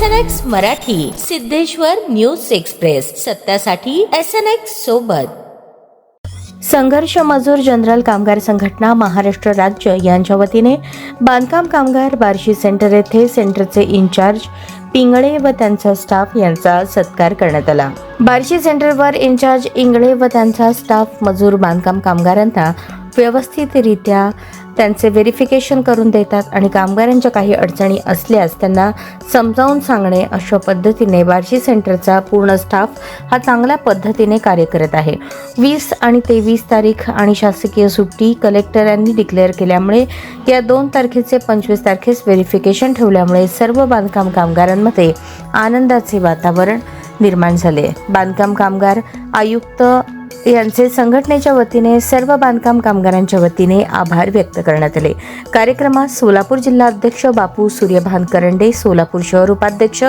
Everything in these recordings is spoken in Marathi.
S N X Marathi Siddheshwar news express. सत्यासाठी S N X सोबत. संघर्ष मजूर जनरल कामगार संघटना महाराष्ट्र राज्य यांच्या वतीने बांधकाम कामगार बार्शी सेंटर येथे सेंटरचे इन्चार्ज पिंगळे व त्यांचा स्टाफ यांचा सत्कार करण्यात आला. बार्शी सेंटरवर इन्चार्ज इंगळे व त्यांचा स्टाफ मजूर बांधकाम कामगारांना व्यवस्थितरित्या त्यांचे व्हेरिफिकेशन करून देतात आणि कामगारांच्या काही अडचणी असल्यास त्यांना समजावून सांगणे अशा पद्धतीने बार्शी सेंटरचा पूर्ण स्टाफ हा चांगल्या पद्धतीने कार्य करत आहे. वीस आणि तेवीस तारीख आणि शासकीय सुट्टी कलेक्टरांनी डिक्लेअर केल्यामुळे या दोन तारखेचे पंचवीस तारखेस व्हेरिफिकेशन ठेवल्यामुळे सर्व बांधकाम कामगारांमध्ये आनंदाचे वातावरण निर्माण झाले. बांधकाम कामगार आयुक्त यांचे संघटनेच्या वतीने सर्व बांधकाम कामगारांच्या वतीने आभार व्यक्त करण्यात आले. कार्यक्रमात सोलापूर जिल्हा अध्यक्ष बापू सूर्यभान करंडे सोलापूर शहर उपाध्यक्ष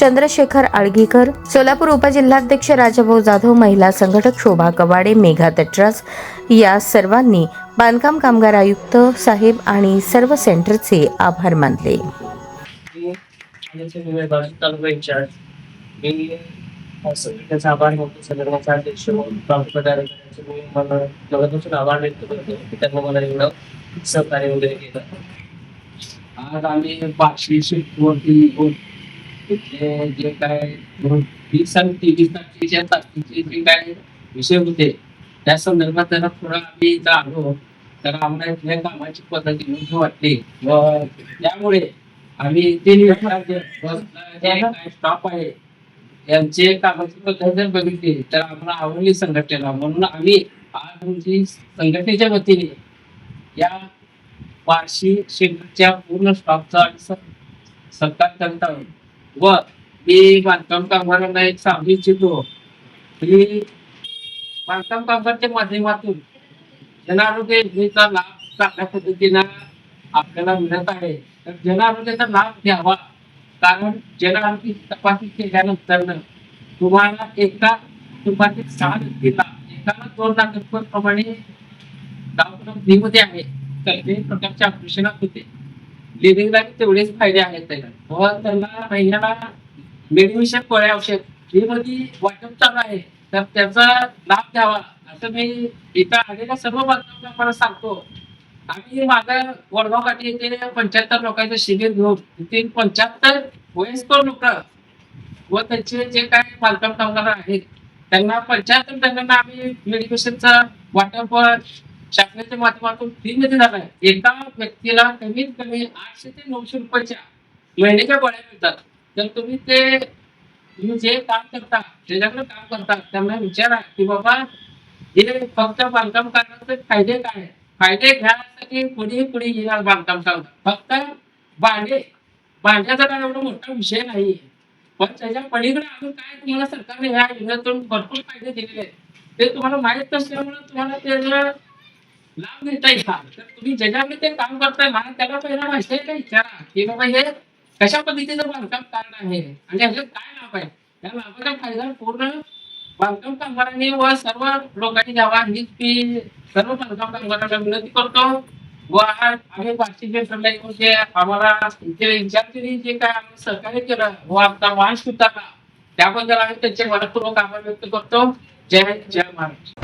चंद्रशेखर आळगीकर सोलापूर उपजिल्हाध्यक्ष राजाभाऊ जाधव महिला संघटक शोभा कवाडे मेघा तटराज या सर्वांनी बांधकाम कामगार आयुक्त साहेब आणि सर्व सेंटरचे आभार मानले. तालुका आभार मानतो संघटनेचा अध्यक्ष म्हणून मी मला आभार व्यक्त करतो की त्यांना मला एवढं सहकार्य वगैरे केलं. आज आम्ही पाचशे वरती तिथले जे काय वीस आणि तेवीस तारखेच्या तारखेचे जे काय विषय होते त्या संदर्भात जरा थोडं आम्ही इथं आलो. तर आम्हाला इथल्या कामाची पद्धती योग्य वाटली. व त्यामुळे आम्ही ते स्टॉप आहे यांचे कागदपत्र पद्धत जर बघितली तर आम्हाला आवडली संघटनेला म्हणून आम्ही आज म्हणजे संघटनेच्या वतीने या वार्षिक शेतकऱ्याच्या पूर्ण स्टॉपचा सत्कार करत आहोत. व मी बांधकाम कामगारांना एक सांगू इच्छितो. की बांधकाम कामगारच्या माध्यमातून जन आरोग्य योजनेचा लाभ चांगल्या पद्धतीनं आपल्याला मिळत आहे. तर जनआरोग्याचा लाभ घ्यावा. कारण जन तपासणी केल्यानंतर तुम्हाला एका कुटुंबातील सहा व्यक्तीला एकाला दोन लाख रुपये प्रमाणे दवाखाना फ्रीमध्ये आहे. तर ते प्रकारच्या ऑपरेशनात होते. लिव्हिंगला तेवढेच फायदे आहेत. त्याला व त्यांना महिन्याला मेडिमिशन गोळ्या औषध फ्रीमध्ये म्हणजे वाटप चालू आहे. तर त्याचा लाभ घ्यावा. असं मी इथं आलेल्या सर्व बांधवांना सांगतो. आम्ही माझा वडगाव काठी येथे पंच्याहत्तर लोकांचं शिबिर घेऊन तिथे पंच्याहत्तर वयस्कर लोक व त्यांचे जे काय बांधकाम कामगार आहेत त्यांना पंच्याहत्तर जणांना आम्ही मेडिकेशनचा वाटप शासनाच्या माध्यमातून फ्री मध्ये झाला आहे एका व्यक्तीला कमीत कमी आठशे ते नऊशे रुपयाच्या महिन्याच्या गोळ्या मिळतात तर तुम्ही ते तुम्ही जे काम करता ज्याच्याकडे काम करता त्यांना विचारा की बाबा हे फक्त बांधकाम करण्याचे फायदे काय आहेत? फायदे घ्यायसाठी पुढे कुणी येणार बांधकाम कामगार फक्त भांडे. भांड्याचा काय एवढा मोठा विषय नाही पण त्याच्या पलीकडे अजून काय तुम्हाला सरकारने ह्या योजनेतून भरपूर फायदे दिलेले आहेत. ते तुम्हाला माहीत नसल्यामुळे तुम्हाला त्याचा लाभ घेता येतात तर तुम्ही ज्याच्याकडे ते काम करताय ना त्याला पहिला माहिती काय विचारा. की बाबा हे कशा पद्धतीचं बांधकाम कारण आहे? आणि ह्याच्यात काय लाभ आहे? त्या लाभाचा फायदा पूर्ण बांधकाम कामगारांनी व सर्व लोकांनी घ्यावा हीच मी सर्व बांधकाम कामगारांना विनंती करतो. व आज आम्ही वार्षिक सेंटरला येऊन जे म्हणजे आम्हाला इथे विद्यार्थ्यांनी जे काय आम्ही सहकार्य केलं व आमचा मान सुद्धा त्याबद्दल आम्ही त्यांचे मनपूर्वक आभार व्यक्त करतो. जय जय महाराष्ट्र.